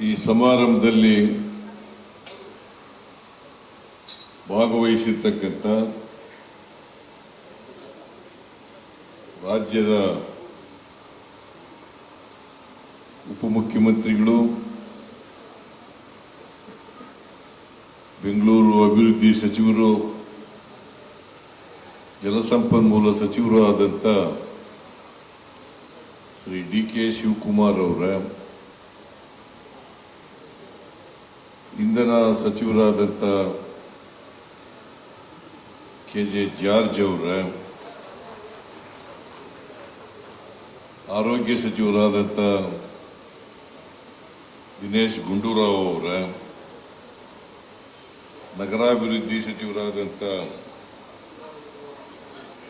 ಈ ಸಮಾರಂಭದಲ್ಲಿ ಭಾಗವಹಿಸಿರ್ತಕ್ಕಂಥ ರಾಜ್ಯದ ಉಪಮುಖ್ಯಮಂತ್ರಿಗಳು, ಬೆಂಗಳೂರು ಅಭಿವೃದ್ಧಿ ಸಚಿವರು ಜಲಸಂಪನ್ಮೂಲ ಸಚಿವರು ಆದಂಥ ಶ್ರೀ ಡಿ ಕೆ ಶಿವಕುಮಾರ್ ಅವರ ಇಂಧನ ಸಚಿವರಾದಂಥ ಕೆ ಜೆ ಜಾರ್ಜ್ ಅವರ, ಆರೋಗ್ಯ ಸಚಿವರಾದಂಥ ದಿನೇಶ್ ಗುಂಡೂರಾವ್ ಅವರ, ನಗರಾಭಿವೃದ್ಧಿ ಸಚಿವರಾದಂಥ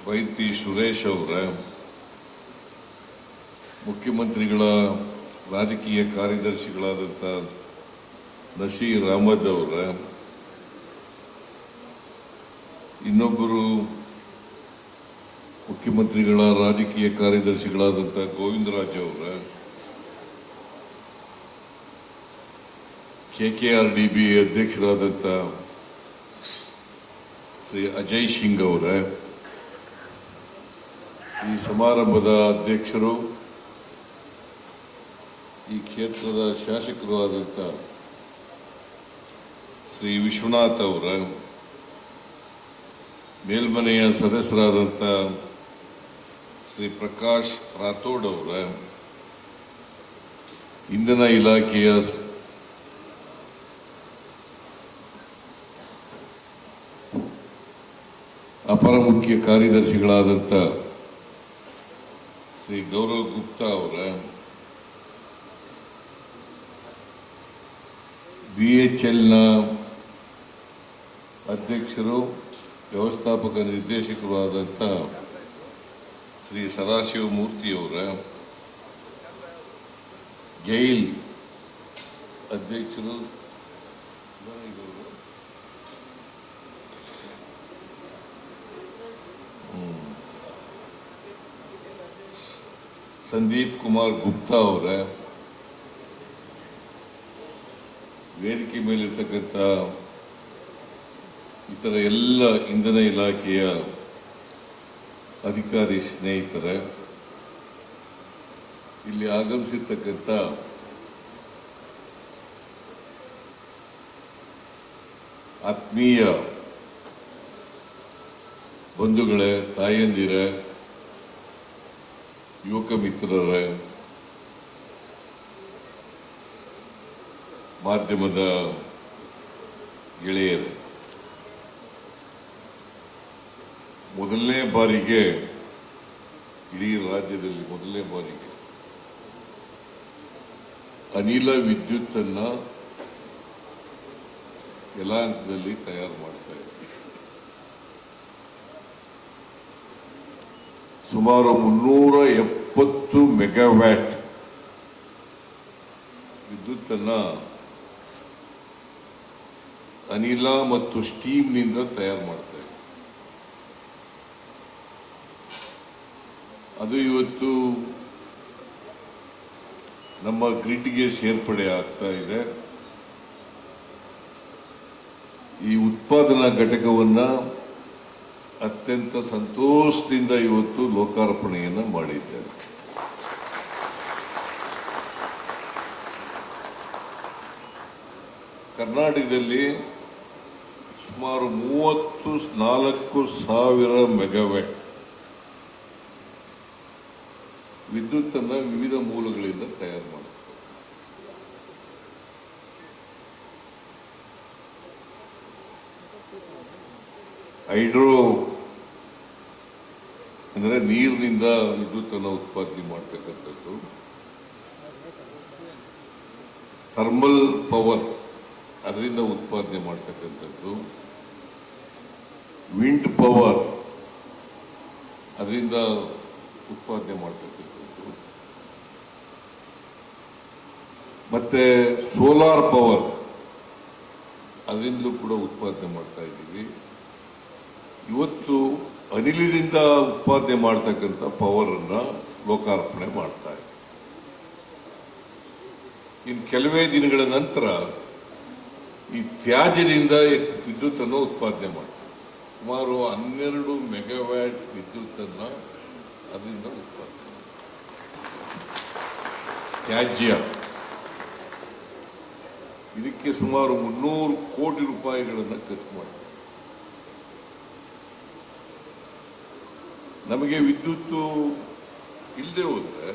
ವೈತಿ ಸುರೇಶ್ ಅವರ, ಮುಖ್ಯಮಂತ್ರಿಗಳ ರಾಜಕೀಯ ಕಾರ್ಯದರ್ಶಿಗಳಾದಂಥ ನಸೀರ್ ಅಹಮದ್ ಅವರ. ಇನ್ನೊಬ್ಬರು ಮುಖ್ಯಮಂತ್ರಿಗಳ, ರಾಜಕೀಯ ಕಾರ್ಯದರ್ಶಿಗಳಾದಂಥ ಗೋವಿಂದರಾಜ್ ಅವರ. K K R D B ಅಧ್ಯಕ್ಷರಾದಂಥ ಶ್ರೀ ಅಜಯ್ ಸಿಂಗ್ ಅವರ. ಈ ಸಮಾರಂಭದ ಅಧ್ಯಕ್ಷರು, ಈ ಕ್ಷೇತ್ರದ ಶಾಸಕರು ಆದಂಥ ಶ್ರೀ ವಿಶ್ವನಾಥ್ ಅವರ ಮೇಲ್ಮನೆಯ ಸದಸ್ಯರಾದಂಥ ಶ್ರೀ ಪ್ರಕಾಶ್ ರಾಥೋಡ್ ಅವರ ಇಂಧನ ಇಲಾಖೆಯ ಅಪರ ಮುಖ್ಯ ಕಾರ್ಯದರ್ಶಿಗಳಾದಂಥ ಶ್ರೀ ಗೌರವ್ ಗುಪ್ತಾ ಅವರ ಬಿ ಎಚ್ ಎಲ್ನ ಅಧ್ಯಕ್ಷರು, ವ್ಯವಸ್ಥಾಪಕ ನಿರ್ದೇಶಕರು ಆದಂಥ ಶ್ರೀ ಸದಾಶಿವ ಮೂರ್ತಿಯವರ ಗೈಲ್ ಅಧ್ಯಕ್ಷರು. ಸಂದೀಪ್ ಕುಮಾರ್ ಗುಪ್ತಾ ಅವರ, ವೇದಿಕೆ ಮೇಲಿರ್ತಕ್ಕಂಥ ಇತರ ಎಲ್ಲ ಇಂಧನ ಇಲಾಖೆಯ ಅಧಿಕಾರಿ ಸ್ನೇಹಿತರೆ, ಇಲ್ಲಿ ಆಗಮಿಸಿರ್ತಕ್ಕಂಥ ಆತ್ಮೀಯ ಬಂಧುಗಳೇ, ತಾಯಂದಿರ, ಯುವಕ ಮಿತ್ರರೇ, ಮಾಧ್ಯಮದ ಗೆಳೆಯರು ಮೊದಲನೇ ಬಾರಿಗೆ ಇಡೀ ರಾಜ್ಯದಲ್ಲಿ ಮೊದಲನೇ ಬಾರಿಗೆ ಅನಿಲ ವಿದ್ಯುತ್ತನ್ನು ಎಲ್ಲ ಹಂತದಲ್ಲಿ ತಯಾರು ಮಾಡ್ತಾ ಇದ್ದೀವಿ. ಸುಮಾರು ಮುನ್ನೂರ ಎಪ್ಪತ್ತು ಮೆಗಾವ್ಯಾಟ್ ವಿದ್ಯುತ್ತನ್ನು ಅನಿಲ ಮತ್ತು ಸ್ಟೀಮ್ನಿಂದ ತಯಾರು ಮಾಡ್ತಾ ಇದ್ದೀವಿ ಅದು ಇವತ್ತು ನಮ್ಮ ಗ್ರಿಡ್ಗೆ ಸೇರ್ಪಡೆ ಆಗ್ತಾ ಇದೆ. ಈ ಉತ್ಪಾದನಾ ಘಟಕವನ್ನ ಅತ್ಯಂತ ಸಂತೋಷದಿಂದ ಇವತ್ತು ಲೋಕಾರ್ಪಣೆಯನ್ನು ಮಾಡಿದ್ದೇವೆ. ಕರ್ನಾಟಕದಲ್ಲಿ ಸುಮಾರು ಮೂವತ್ತು ನಾಲ್ಕು ಸಾವಿರ ಮೆಗಾವ್ಯಾಟ್ ವಿದ್ಯುತ್ತನ್ನು ವಿವಿಧ ಮೂಲಗಳಿಂದ ತಯಾರು ಮಾಡುತ್ತೆ. ಹೈಡ್ರೋ ಅಂದರೆ ನೀರಿನಿಂದ ವಿದ್ಯುತ್ತನ್ನು ಉತ್ಪಾದನೆ ಮಾಡ್ತಕ್ಕಂಥದ್ದು. ಥರ್ಮಲ್ ಪವರ್ ಅದರಿಂದ ಉತ್ಪಾದನೆ ಮಾಡ್ತಕ್ಕಂಥದ್ದು. ವಿಂಡ್ ಪವರ್ ಅದರಿಂದ ಉತ್ಪಾದನೆ ಮಾಡ್ತಕ್ಕಂಥದ್ದು. ಮತ್ತೆ ಸೋಲಾರ್ ಪವರ್ ಅದರಿಂದಲೂ ಕೂಡ ಉತ್ಪಾದನೆ ಮಾಡ್ತಾ ಇದ್ದೀವಿ. ಇವತ್ತು ಅನಿಲದಿಂದ ಉತ್ಪಾದನೆ ಮಾಡ್ತಕ್ಕಂಥ ಪವರ್ ಅನ್ನ ಲೋಕಾರ್ಪಣೆ ಮಾಡ್ತಾ ಇದ್ದೀವಿ ಇನ್ನು ಕೆಲವೇ ದಿನಗಳ ನಂತರ ಈ ತ್ಯಾಜ್ಯದಿಂದ ವಿದ್ಯುತ್ತನ್ನು ಉತ್ಪಾದನೆ ಮಾಡ್ತಾರೆ ಸುಮಾರು ಹನ್ನೆರಡು ಮೆಗಾವ್ಯಾಟ್ ವಿದ್ಯುತ್ತನ್ನು ಅದರಿಂದ ಮಾಡ್ತೀವಿ. ತ್ಯಾಜ್ಯ. ಇದಕ್ಕೆ ಸುಮಾರು ಮುನ್ನೂರು ಕೋಟಿ ರೂಪಾಯಿಗಳನ್ನು ಖರ್ಚು ಮಾಡಿದೆ ನಮಗೆ ವಿದ್ಯುತ್ತು ಇಲ್ಲದೆ ಹೋದ್ರೆ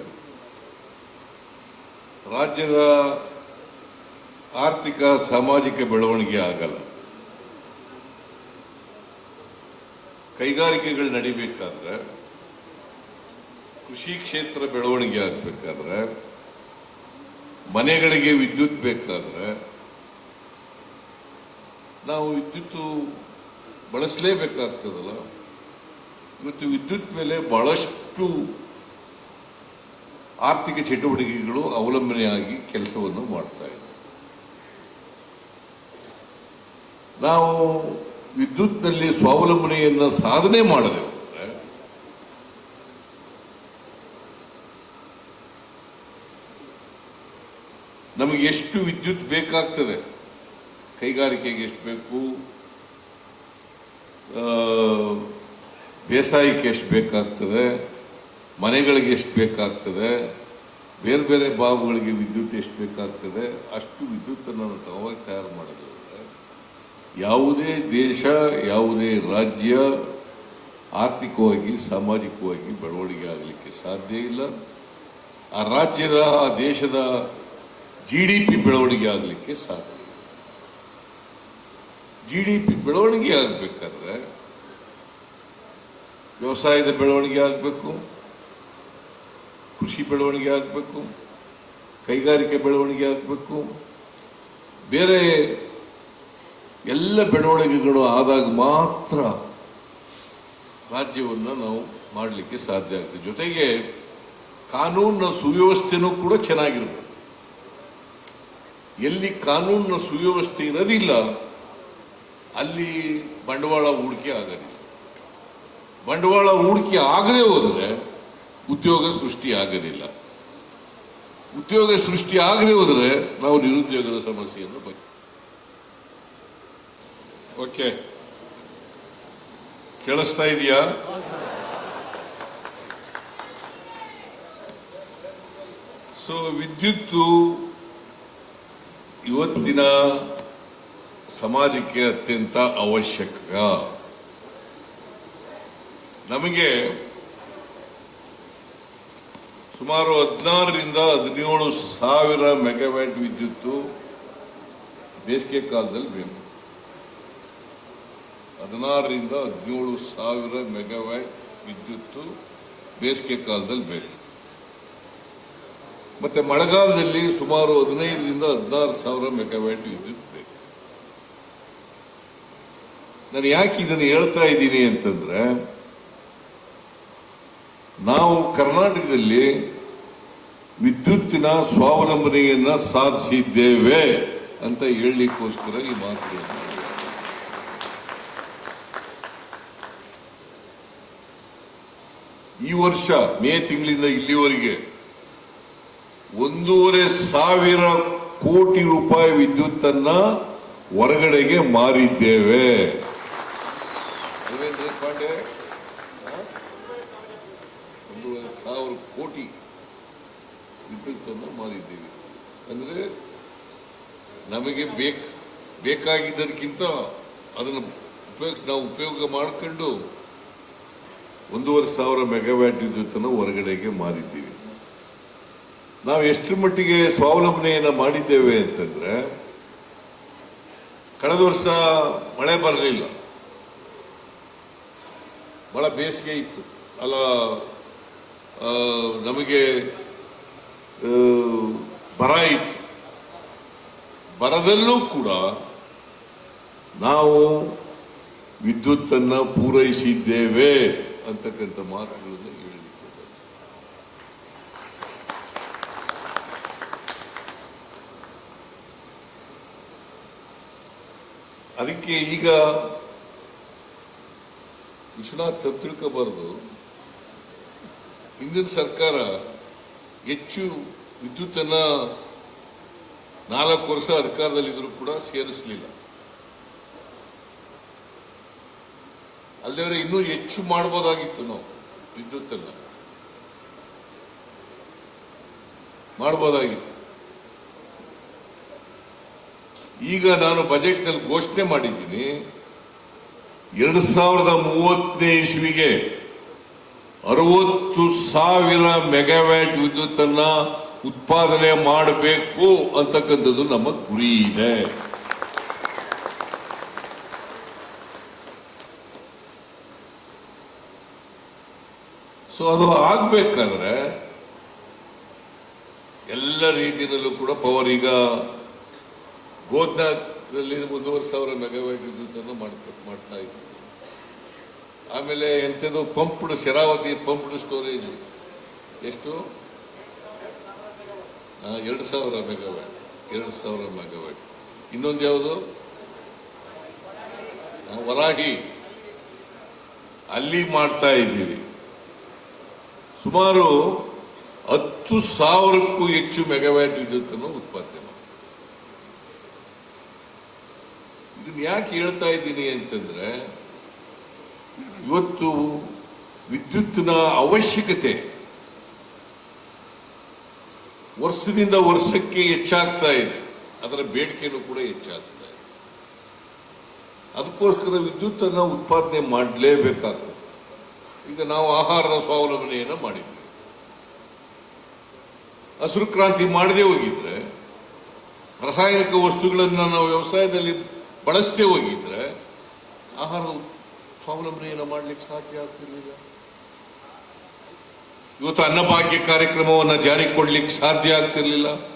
ರಾಜ್ಯದ ಆರ್ಥಿಕ, ಸಾಮಾಜಿಕ ಬೆಳವಣಿಗೆ ಆಗಲ್ಲ. ಕೈಗಾರಿಕೆಗಳು ನಡಿಬೇಕಾದ್ರೆ ಕೃಷಿ ಕ್ಷೇತ್ರ ಬೆಳವಣಿಗೆ ಆಗಬೇಕಾದ್ರೆ, ಮನೆಗಳಿಗೆ ವಿದ್ಯುತ್ ಬೇಕಾದ್ರೆ, ನಾವು ವಿದ್ಯುತ್ತು ಬಳಸಲೇಬೇಕಾಗ್ತದಲ್ಲ? ಇವತ್ತು ವಿದ್ಯುತ್ ಮೇಲೆ ಬಹಳಷ್ಟು ಆರ್ಥಿಕ ಚಟುವಟಿಕೆಗಳು ಅವಲಂಬನೆಯಾಗಿ ಕೆಲಸವನ್ನು ಮಾಡ್ತಾ ಇದೆ. ನಾವು ವಿದ್ಯುತ್ನಲ್ಲಿ ಸ್ವಾವಲಂಬನೆಯನ್ನು ಸಾಧನೆ ಮಾಡದೆ ಹೋದ್ರೆ ನಮಗೆ ಎಷ್ಟು ವಿದ್ಯುತ್ ಬೇಕಾಗ್ತದೆ? ಕೈಗಾರಿಕೆಗೆ ಎಷ್ಟು ಬೇಕು? ಬೇಸಾಯಕ್ಕೆ ಎಷ್ಟು ಬೇಕಾಗ್ತದೆ? ಮನೆಗಳಿಗೆ ಎಷ್ಟು ಬೇಕಾಗ್ತದೆ? ಬೇರೆ ಬೇರೆ ಬಾಬುಗಳಿಗೆ ವಿದ್ಯುತ್ ಎಷ್ಟು ಬೇಕಾಗ್ತದೆ? ಅಷ್ಟು ವಿದ್ಯುತ್ತನ್ನು ತಾವಾಗಿ ತಯಾರು ಮಾಡಿದ್ರೆ ಯಾವುದೇ ದೇಶ, ಯಾವುದೇ ರಾಜ್ಯ ಆರ್ಥಿಕವಾಗಿ, ಸಾಮಾಜಿಕವಾಗಿ ಬೆಳವಣಿಗೆ ಆಗಲಿಕ್ಕೆ ಸಾಧ್ಯ ಇಲ್ಲ. ಆ ರಾಜ್ಯದ, ಆ ದೇಶದ ಜಿ ಡಿ ಪಿ ಬೆಳವಣಿಗೆ ಆಗಲಿಕ್ಕೆ ಸಾಧ್ಯ. ಜಿ ಡಿ ಪಿ ಬೆಳವಣಿಗೆ ಆಗಬೇಕಾದ್ರೆ ವ್ಯವಸಾಯದ ಬೆಳವಣಿಗೆ ಆಗಬೇಕು, ಕೃಷಿ ಬೆಳವಣಿಗೆ ಆಗಬೇಕು, ಕೈಗಾರಿಕೆ ಬೆಳವಣಿಗೆ ಆಗಬೇಕು, ಬೇರೆ ಎಲ್ಲ ಬೆಳವಣಿಗೆಗಳು ಆದಾಗ ಮಾತ್ರ ರಾಜ್ಯವನ್ನು ನಾವು ಮಾಡಲಿಕ್ಕೆ ಸಾಧ್ಯ ಆಗ್ತದೆ. ಜೊತೆಗೆ ಕಾನೂನಿನ ಸುವ್ಯವಸ್ಥೆನೂ ಕೂಡ ಚೆನ್ನಾಗಿರ್ಬೇಕು. ಎಲ್ಲಿ ಕಾನೂನಿನ ಸುವ್ಯವಸ್ಥೆ ಇರೋದಿಲ್ಲ, ಅಲ್ಲಿ ಬಂಡವಾಳ ಹೂಡಿಕೆ ಆಗೋದಿಲ್ಲ. ಬಂಡವಾಳ ಹೂಡಿಕೆ ಆಗದೆ ಹೋದರೆ ಉದ್ಯೋಗ ಸೃಷ್ಟಿ ಆಗೋದಿಲ್ಲ. ಉದ್ಯೋಗ ಸೃಷ್ಟಿ ಆಗದೆ ಹೋದರೆ ನಾವು ನಿರುದ್ಯೋಗದ ಸಮಸ್ಯೆಯನ್ನು ಬಗ್ಗೆ ಓಕೆ. ಕೇಳಿಸ್ತಾ ಇದೆಯಾ? ಸೊ ವಿದ್ಯುತ್ತು ಇವತ್ತಿನ ಸಮಾಜಕ್ಕೆ ಅತ್ಯಂತ ಅವಶ್ಯಕ. ನಮಗೆ ಸುಮಾರು ಹದಿನಾರರಿಂದ ಹದಿನೇಳು ಸಾವಿರ ಮೆಗಾವ್ಯಾಟ್ ವಿದ್ಯುತ್ತು ಬೇಸಿಗೆ ಕಾಲದಲ್ಲಿ ಬೇಕು. ಹದಿನಾರರಿಂದ ಹದಿನೇಳು ಸಾವಿರ ಮೆಗಾವ್ಯಾಟ್ ವಿದ್ಯುತ್ತು ಬೇಸಿಗೆ ಕಾಲದಲ್ಲಿ ಬೇಕು. ಮತ್ತೆ ಮಳೆಗಾಲದಲ್ಲಿ ಸುಮಾರು ಹದಿನೈದರಿಂದ ಹದಿನಾರು ಸಾವಿರ ಮೆಗಾವ್ಯಾಟ್ ವಿದ್ಯುತ್ ಬೇಕು. ನಾನು ಯಾಕೆ ಇದನ್ನು ಹೇಳ್ತಾ ಇದ್ದೀನಿ ಅಂತಂದ್ರೆ, ನಾವು ಕರ್ನಾಟಕದಲ್ಲಿ ವಿದ್ಯುತ್ತಿನ ಸ್ವಾವಲಂಬನೆಯನ್ನ ಸಾಧಿಸಿದ್ದೇವೆ ಅಂತ ಹೇಳಲಿಕ್ಕೋಸ್ಕರ ಈ ಮಾತು ಈ ವರ್ಷ ಮೇ ತಿಂಗಳಿಂದ ಇಲ್ಲಿವರೆಗೆ ಒಂದೂವರೆ ಸಾವಿರ ಕೋಟಿ ರೂಪಾಯಿ ವಿದ್ಯುತ್ತನ್ನ ಹೊರಗಡೆಗೆ ಮಾರಿದ್ದೇವೆ. ಒಂದೂವರೆ ಸಾವಿರ ಕೋಟಿ ವಿದ್ಯುತ್ತನ್ನು ಮಾರಿದ್ದೇವೆ. ಅಂದ್ರೆ ನಮಗೆ ಬೇಕು ಬೇಕಾಗಿದ್ದದಕ್ಕಿಂತ ಅದನ್ನು ಉಪಯೋಗ, ನಾವು ಉಪಯೋಗ ಮಾಡ್ಕೊಂಡು ಒಂದೂವರೆ ಸಾವಿರ ಮೆಗಾವ್ಯಾಟ್ ವಿದ್ಯುತ್ತನ್ನು ಹೊರಗಡೆಗೆ ಮಾರಿದ್ದೀವಿ. ನಾವು ಎಷ್ಟು ಮಟ್ಟಿಗೆ ಸ್ವಾವಲಂಬನೆಯನ್ನು ಮಾಡಿದ್ದೇವೆ ಅಂತಂದ್ರೆ, ಕಳೆದ ವರ್ಷ ಮಳೆ ಬರಲಿಲ್ಲ. ಬಹಳ ಬೇಸಿಗೆ ಇತ್ತು. ಅಲ್ಲ ನಮಗೆ ಬರ ಇತ್ತು. ಬರದಲ್ಲೂ ಕೂಡ ನಾವು ವಿದ್ಯುತ್ತನ್ನು ಪೂರೈಸಿದ್ದೇವೆ ಅಂತಕ್ಕಂಥ ಮಾತುಗಳನ್ನು ಹೇಳಲಿಕ್ಕೆ ಬಯಸ್ತೇನೆ. ಅದಕ್ಕೆ ಈಗ ವಿಶ್ವನಾಥ್ ತಿಳ್ಕೋಬಾರದು ಹಿಂದಿನ ಸರ್ಕಾರ ಹೆಚ್ಚು ವಿದ್ಯುತ್ತನ್ನು ನಾಲ್ಕು ವರ್ಷ ಅಧಿಕಾರದಲ್ಲಿದ್ದರೂ ಕೂಡ ಸೇರಿಸಲಿಲ್ಲ. ಅಲ್ಲದೆ ಇನ್ನೂ ಹೆಚ್ಚು ಮಾಡ್ಬೋದಾಗಿತ್ತು ನಾವು, ವಿದ್ಯುತ್ತನ್ನು. ಮಾಡ್ಬೋದಾಗಿತ್ತು. ಈಗ ನಾನು ಬಜೆಟ್ನಲ್ಲಿ ಘೋಷಣೆ ಮಾಡಿದ್ದೀನಿ, ಎರಡು ಸಾವಿರದ ಮೂವತ್ತನೇ ಇಸ್ವಿಗೆ ಅರವತ್ತು ಸಾವಿರ ಮೆಗಾವ್ಯಾಟ್ ವಿದ್ಯುತ್ತನ್ನ ಉತ್ಪಾದನೆ ಮಾಡಬೇಕು ಅಂತಕ್ಕಂಥದ್ದು ನಮ್ಮ ಗುರಿ ಇದೆ. ಸೊ ಅದು ಆಗಬೇಕಾದ್ರೆ ಎಲ್ಲ ರೀತಿಯಲ್ಲೂ ಕೂಡ ಪವರ್ ಈಗ ಗೋದ್ನಾದಲ್ಲಿ ಒಂದೂವರೆ ಸಾವಿರ ಮೆಗಾವ್ಯಾಟ್ ವಿದ್ಯುತ್ತನ್ನು ಮಾಡ್ತಾ ಮಾಡ್ತಾ ಇದ್ದೀವಿ ಆಮೇಲೆ ಎಂಥದ್ದು ಪಂಪ್ಡ್ ಶರಾವತಿ ಪಂಪ್ಡ್ ಸ್ಟೋರೇಜ್ ಎಷ್ಟು? ಎರಡು ಸಾವಿರ ಮೆಗಾವ್ಯಾಟ್ ಎರಡು ಸಾವಿರ ಮೆಗಾವ್ಯಾಟ್ ಇನ್ನೊಂದು ಯಾವುದು? ವರಾಹಿ. ಅಲ್ಲಿ ಮಾಡ್ತಾ ಇದ್ದೀವಿ. ಸುಮಾರು ಹತ್ತು ಸಾವಿರಕ್ಕೂ ಹೆಚ್ಚು ಮೆಗಾವ್ಯಾಟ್ ವಿದ್ಯುತ್ತನ್ನು ಉತ್ಪಾದನೆ ಮಾಡಿ ಇದನ್ನ ಯಾಕೆ ಹೇಳ್ತಾ ಇದ್ದೀನಿ ಅಂತಂದ್ರೆ, ಇವತ್ತು ವಿದ್ಯುತ್ತಿನ ಅವಶ್ಯಕತೆ ವರ್ಷದಿಂದ ವರ್ಷಕ್ಕೆ ಹೆಚ್ಚಾಗ್ತಾ ಇದೆ. ಅದರ ಬೇಡಿಕೆನೂ ಕೂಡ ಹೆಚ್ಚಾಗ್ತಾ ಇದೆ. ಅದಕ್ಕೋಸ್ಕರ ವಿದ್ಯುತ್ತನ್ನು ಉತ್ಪಾದನೆ ಮಾಡಲೇಬೇಕಾಗ್ತದೆ. ಈಗ ನಾವು ಆಹಾರದ ಸ್ವಾವಲಂಬನೆಯನ್ನು ಮಾಡಿದ್ವಿ. ಹಸಿರು ಕ್ರಾಂತಿ ಮಾಡದೇ ಹೋಗಿದ್ರೆ, ರಾಸಾಯನಿಕ ವಸ್ತುಗಳನ್ನು ನಾವು ವ್ಯವಸಾಯದಲ್ಲಿ ಬಳಸದೇ ಹೋಗಿದ್ರೆ ಆಹಾರ ಸ್ವಾವಲಂಬನೆಯನ್ನು ಮಾಡಲಿಕ್ಕೆ ಸಾಧ್ಯ ಆಗ್ತಿರ್ಲಿಲ್ಲ. ಇವತ್ತು ಅನ್ನಭಾಗ್ಯ ಕಾರ್ಯಕ್ರಮವನ್ನು ಜಾರಿಗೆ ಕೊಡ್ಲಿಕ್ಕೆ ಸಾಧ್ಯ ಆಗ್ತಿರ್ಲಿಲ್ಲ.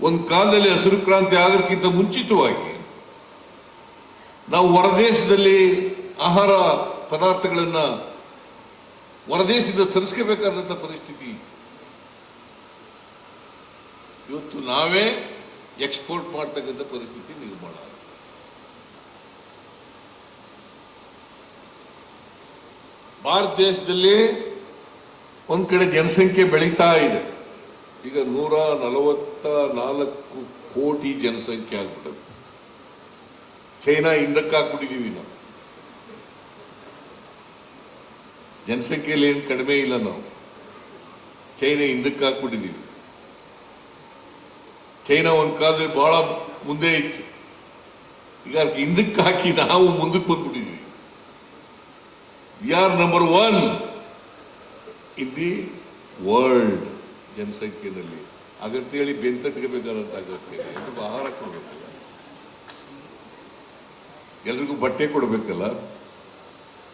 ಒಂದು ಕಾಲದಲ್ಲಿ ಹಸಿರು ಕ್ರಾಂತಿ ಆಗೋದಕ್ಕಿಂತ ಮುಂಚಿತವಾಗಿ ನಾವು ಹೊರದೇಶದಲ್ಲಿ ಆಹಾರ ಪದಾರ್ಥಗಳನ್ನ ಹೊರದೇಶದಿಂದ ತರಿಸ್ಕೋಬೇಕಾದಂಥ ಪರಿಸ್ಥಿತಿ. ಇವತ್ತು ನಾವೇ ಎಕ್ಸ್ಪೋರ್ಟ್ ಮಾಡ್ತಕ್ಕಂಥ ಪರಿಸ್ಥಿತಿ ನಿರ್ಮಾಣ. ಭಾರತ ದೇಶದಲ್ಲಿ ಒಂದ್ ಕಡೆ ಜನಸಂಖ್ಯೆ ಬೆಳೀತಾ ಇದೆ. ಈಗ ನೂರ ನಲವತ್ತ ನಾಲ್ಕು ಕೋಟಿ ಜನಸಂಖ್ಯೆ ಆಗ್ಬಿಟ್ಟದೆ. ಚೈನಾ ಹಿಂದಕ್ಕೆ ಹಾಕ್ಬಿಟ್ಟಿದೀವಿ ನಾವು. ಜನಸಂಖ್ಯೆಯಲ್ಲಿ ಏನು ಕಡಿಮೆ ಇಲ್ಲ ನಾವು. ಚೈನಾ ಹಿಂದಕ್ಕೆ ಹಾಕ್ಬಿಟ್ಟಿದೀವಿ. ಚೈನಾ ಒಂದು ಕಾಲದಲ್ಲಿ ಬಹಳ ಮುಂದೆ ಇತ್ತು. ಈಗ ಹಿಂದಕ್ಕೆ ಹಾಕಿ ನಾವು ಮುಂದಕ್ಕೆ ಬಂದ್ಬಿಟ್ಟಿದ್ವಿ. We are number one in the world ಜನಸಂಖ್ಯೆಯಲ್ಲಿ. ಅಗತ್ಯೇಳಿ ಬೆಂತಟ್ಕೋಬೇಕಾದಂತ ಅಗತ್ಯ ಎಲ್ರಿಗೂ ಆಹಾರ ಕೊಡಬೇಕಲ್ಲ. ಎಲ್ರಿಗೂ ಬಟ್ಟೆ ಕೊಡಬೇಕಲ್ಲ.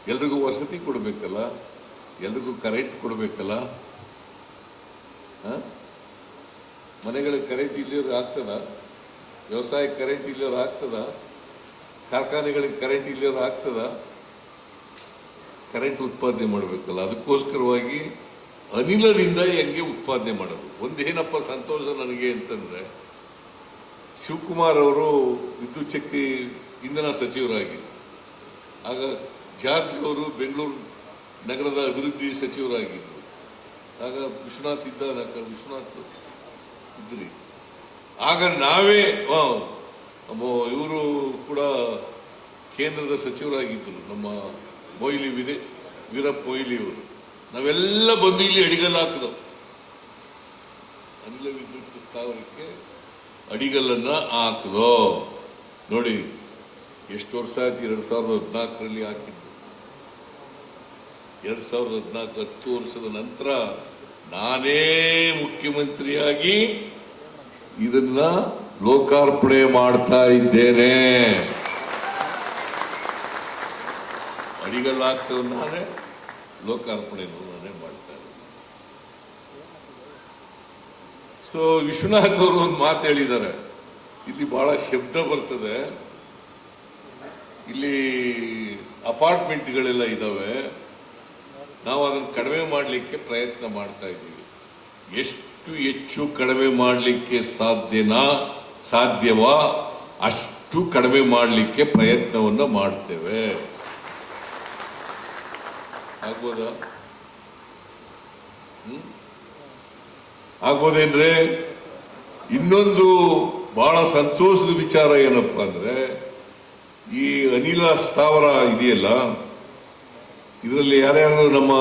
ಎಲ್ರಿಗೂ ವಸತಿ ಕೊಡಬೇಕಲ್ಲ. ಎಲ್ರಿಗೂ ಕರೆಂಟ್ ಕೊಡಬೇಕಲ್ಲ. ಮನೆಗಳಿಗೆ ಕರೆಂಟ್ ಇಲ್ಲಿಯವ್ರು ಆಗ್ತದ? ವ್ಯವಸಾಯ ಕರೆಂಟ್ ಇಲ್ಲಿಯವ್ರು ಆಗ್ತದ? ಕಾರ್ಖಾನೆಗಳಿಗೆ ಕರೆಂಟ್ ಇಲ್ಲಿಯವ್ರು ಆಗ್ತದ? ಕರೆಂಟ್ ಉತ್ಪಾದನೆ ಮಾಡಬೇಕಲ್ಲ, ಅದಕ್ಕೋಸ್ಕರವಾಗಿ ಅನಿಲದಿಂದ ಹೆಂಗೆ ಉತ್ಪಾದನೆ ಮಾಡೋದು? ಒಂದೇನಪ್ಪ ಸಂತೋಷ ನನಗೆ ಅಂತಂದ್ರೆ, ಶಿವಕುಮಾರ್ ಅವರು ವಿದ್ಯುತ್ ಶಕ್ತಿ ಇಂಧನ ಸಚಿವರಾಗಿದ್ದರು ಆಗ ಜಾರ್ಜ್ ಅವರು ಬೆಂಗಳೂರು ನಗರದ ಅಭಿವೃದ್ಧಿ ಸಚಿವರಾಗಿದ್ದರು ಆಗ ವಿಶ್ವನಾಥ್ ಇದ್ದ ವಿಶ್ವನಾಥ್ ಇದ್ರಿ. ಆಗ ನಾವೇ ಇವರು ಕೂಡ ಕೇಂದ್ರದ ಸಚಿವರಾಗಿದ್ದರು, ನಮ್ಮ ಮೊಯ್ಲಿ ವಿದೆ, ವೀರಪ್ಪ ಮೊಯ್ಲಿ ಅವರು. ನಾವೆಲ್ಲ ಬಂದು ಇಲ್ಲಿ ಅಡಿಗಲ್ಲ ಅನಿಲ ವಿದ್ಯುತ್ ಸ್ಥಾವರಕ್ಕೆ ಅಡಿಗಲ್ಲನ್ನು ಹಾಕಿದೋ. ನೋಡಿ, ಎಷ್ಟು ವರ್ಷ ಆಯ್ತು ಎರಡು ಸಾವಿರದ ಹದಿನಾಲ್ಕರಲ್ಲಿ ಹಾಕಿದ್ದು. ಎರಡು ಸಾವಿರದ ಹದಿನಾಲ್ಕು ಹತ್ತು ವರ್ಷದ ನಂತರ ನಾನೇ ಮುಖ್ಯಮಂತ್ರಿಯಾಗಿ ಇದನ್ನ ಲೋಕಾರ್ಪಣೆ ಮಾಡ್ತಾ ಇದ್ದೇನೆ. ಅಡಿಗಲ್ಲು ಹಾಕ್ತೇವೆ ನಾನೇ ಲೋಕಾರ್ಪಣೆ ಮಾಡ್ತಾ ಇದ್ದೇನೆ. ಸೊ ವಿಶ್ವನಾಥ್ ಅವರು ಒಂದು ಮಾತು ಹೇಳಿದ್ದಾರೆ. ಇಲ್ಲಿ ಬಹಳ ಶಬ್ದ ಬರ್ತದೆ. ಇಲ್ಲಿ ಅಪಾರ್ಟ್ಮೆಂಟ್ಗಳೆಲ್ಲ ಇದ್ದಾವೆ ನಾವು ಅದನ್ನು ಕಡಿಮೆ ಮಾಡಲಿಕ್ಕೆ ಪ್ರಯತ್ನ ಮಾಡ್ತಾ ಇದ್ದೀವಿ. ಎಷ್ಟು ಹೆಚ್ಚು ಕಡಿಮೆ ಮಾಡಲಿಕ್ಕೆ ಸಾಧ್ಯನಾ, ಸಾಧ್ಯವಾ ಅಷ್ಟು ಕಡಿಮೆ ಮಾಡಲಿಕ್ಕೆ ಪ್ರಯತ್ನವನ್ನು ಮಾಡ್ತೇವೆ. ಆಗ್ಬೋದಾ? ಆಗ್ಬೋದೇನ್ರೆ? ಇನ್ನೊಂದು ಬಹಳ ಸಂತೋಷದ ವಿಚಾರ ಏನಪ್ಪಾ ಅಂದ್ರೆ, ಈ ಅನಿಲ ಸ್ಥಾವರ ಇದೆಯಲ್ಲ ಇದರಲ್ಲಿ ಯಾರ್ಯಾರು ನಮ್ಮ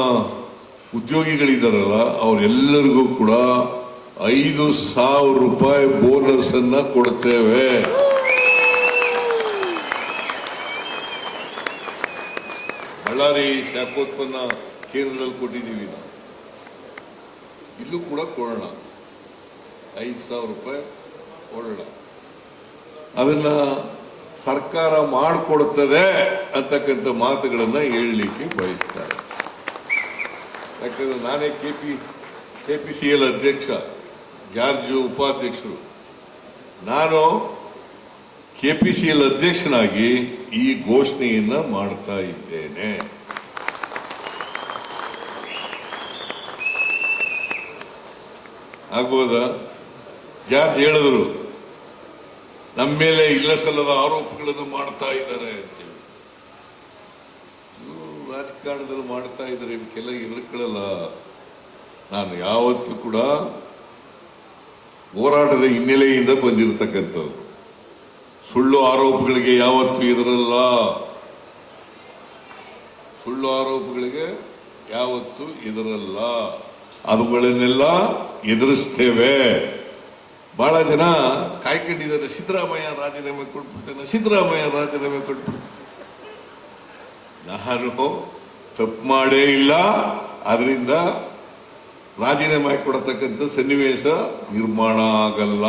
ಉದ್ಯೋಗಿಗಳಿದ್ದಾರಲ್ಲ ಅವರೆಲ್ಲರಿಗೂ ಕೂಡ ಐದು ಸಾವಿರ ರೂಪಾಯಿ ಬೋನಸ್ ಅನ್ನ ಕೊಡ್ತೇವೆ. ಬಳ್ಳಾರಿ ಶಾಖೋತ್ಪನ್ನ ಕೇಂದ್ರದಲ್ಲಿ ಕೊಟ್ಟಿದ್ದೀವಿ ನಾವು. ಇಲ್ಲೂ ಕೂಡ ಕೊಡೋಣ. ಐದು ಸಾವಿರ ರೂಪಾಯಿ ಕೊಡೋಣ. ಅದನ್ನ ಸರ್ಕಾರ ಮಾಡಿಕೊಡ್ತದೆ ಅಂತಕ್ಕಂಥ ಮಾತುಗಳನ್ನು ಹೇಳಲಿಕ್ಕೆ ಬಯಸ್ತಾರೆ. ಯಾಕಂದ್ರೆ ನಾನೇ K P K P C L ಅಧ್ಯಕ್ಷ, ಜಾರ್ಜು ಉಪಾಧ್ಯಕ್ಷರು. ನಾನು ಕೆ ಪಿ ಸಿ ಎಲ್ ಅಧ್ಯಕ್ಷನಾಗಿ ಈ ಘೋಷಣೆಯನ್ನು ಮಾಡ್ತಾ ಇದ್ದೇನೆ. ಆಗ್ಬೋದಾ? ಜಾರ್ಜ್ ಹೇಳಿದ್ರು. ನಮ್ಮ ಮೇಲೆ ಇಲ್ಲ ಸಲ್ಲದ ಆರೋಪಗಳನ್ನು ಮಾಡ್ತಾ ಇದ್ದಾರೆ ಅಂತೇಳಿ ರಾಜಕಾರಣದಲ್ಲಿ ಮಾಡ್ತಾ ಇದ್ದಾರೆ ಇವಕ್ಕೆಲ್ಲ ಎದುರ್ಕೊಳ್ಳಲ್ಲ. ನಾನು ಯಾವತ್ತೂ ಕೂಡ ಹೋರಾಟದ ಹಿನ್ನೆಲೆಯಿಂದ ಬಂದಿರತಕ್ಕಂಥದ್ದು ಸುಳ್ಳು ಆರೋಪಗಳಿಗೆ ಯಾವತ್ತೂ ಎದುರಲ್ಲ. ಸುಳ್ಳು ಆರೋಪಗಳಿಗೆ ಯಾವತ್ತೂ ಎದುರಲ್ಲ. ಅವುಗಳನ್ನೆಲ್ಲ ಎದುರಿಸ್ತೇವೆ. ಬಹಳ ಜನ ಕಾಯ್ಕೊಂಡಿದ್ದಾರೆ, ಸಿದ್ದರಾಮಯ್ಯ ರಾಜೀನಾಮೆ ಕೊಟ್ಬಿಡ್ತೇನೆ, ಸಿದ್ದರಾಮಯ್ಯ ರಾಜೀನಾಮೆ ಕೊಟ್ಬಿಡ್ತೇನೆ. ನಾನು ತಪ್ಪು ಮಾಡೇ ಇಲ್ಲ ಅದರಿಂದ ರಾಜೀನಾಮೆ ಕೊಡತಕ್ಕಂಥ ಸನ್ನಿವೇಶ ನಿರ್ಮಾಣ ಆಗಲ್ಲ,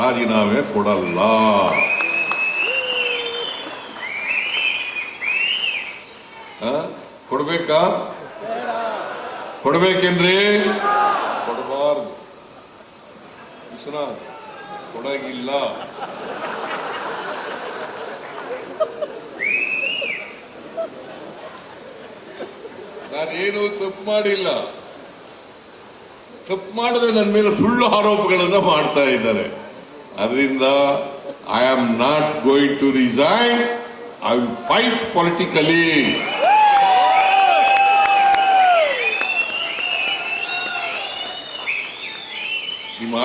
ರಾಜೀನಾಮೆ ಕೊಡಲ್ಲ? ಕೊಡ್ಬೇಕಾ? ಕೊಡ್ಬೇಕೇನ್ರಿ? ಕೊಡಬಾರ್ದು. ವಿಶ್ವನಾಥ್ ಕೊಡಗಿಲ್ಲ. ನಾನೇನು ತಪ್ಪು ಮಾಡಿಲ್ಲ. ತಪ್ಪು ಮಾಡದೆ ನನ್ನ ಮೇಲೆ ಸುಳ್ಳು ಆರೋಪಗಳನ್ನು ಮಾಡ್ತಾ ಇದ್ದಾರೆ. ಅದರಿಂದ I am not going to resign I will fight politically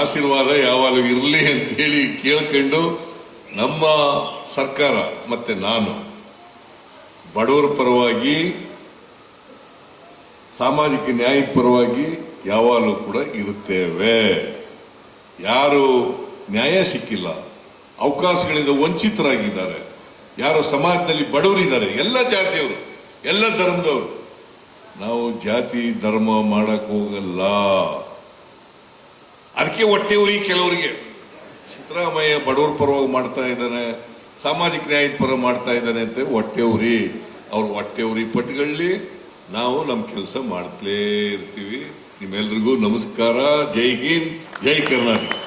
ಆಶೀರ್ವಾದ ಯಾವಾಗಲೂ ಇರಲಿ ಅಂತ ಹೇಳಿ ಕೇಳ್ಕೊಂಡು ನಮ್ಮ ಸರ್ಕಾರ ಮತ್ತೆ ನಾನು ಬಡವರ ಪರವಾಗಿ, ಸಾಮಾಜಿಕ ನ್ಯಾಯದ ಪರವಾಗಿ ಯಾವಾಗಲೂ ಕೂಡ ಇರುತ್ತೇವೆ. ಯಾರು ನ್ಯಾಯ ಸಿಕ್ಕಿಲ್ಲ, ಅವಕಾಶಗಳಿಂದ ವಂಚಿತರಾಗಿದ್ದಾರೆ, ಯಾರು ಸಮಾಜದಲ್ಲಿ ಬಡವರಿದ್ದಾರೆ, ಎಲ್ಲ ಜಾತಿಯವರು, ಎಲ್ಲ ಧರ್ಮದವರು, ನಾವು ಜಾತಿ ಧರ್ಮ ಮಾಡಕ್ಕೆ ಹೋಗಲ್ಲ ಅದಕ್ಕೆ ಹೊಟ್ಟೆ ಉರಿ ಕೆಲವರಿಗೆ. ಸಿದ್ದರಾಮಯ್ಯ ಬಡವ್ರ ಪರವಾಗಿ ಮಾಡ್ತಾ ಇದ್ದಾನೆ, ಸಾಮಾಜಿಕ ನ್ಯಾಯದ ಪರ ಮಾಡ್ತಾ ಇದ್ದಾನೆ ಅಂತ ಹೊಟ್ಟೆ ಉರಿ. ಅವ್ರ ಹೊಟ್ಟೆ ಉರಿ ಪಟ್ಟುಗಳಲ್ಲಿ ನಾವು ನಮ್ಮ ಕೆಲಸ ಮಾಡ್ತಲೇ ಇರ್ತೀವಿ. ನಿಮ್ಮೆಲ್ರಿಗೂ ನಮಸ್ಕಾರ. ಜೈ ಹಿಂದ್, ಜೈ ಕರ್ನಾಟಕ.